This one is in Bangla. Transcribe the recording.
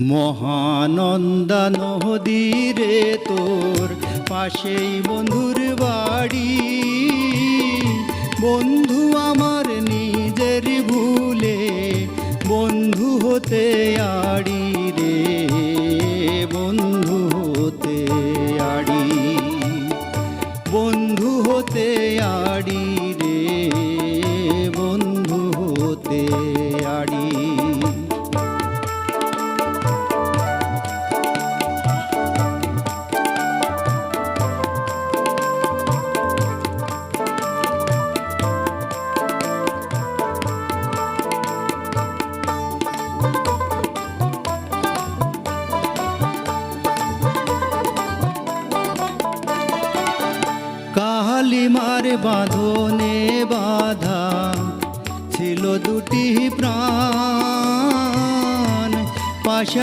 মহানন্দা নদীরে তোর পাশেই বন্ধুর বাড়ি। বন্ধু আমার নিজের ভুলে বন্ধু হতে আড়ি রে, বন্ধু হতে আড়ি। বন্ধু হতে আড়ি কালিমার বাঁধনে বাধা ছিল দুটি প্রাণ। পাশা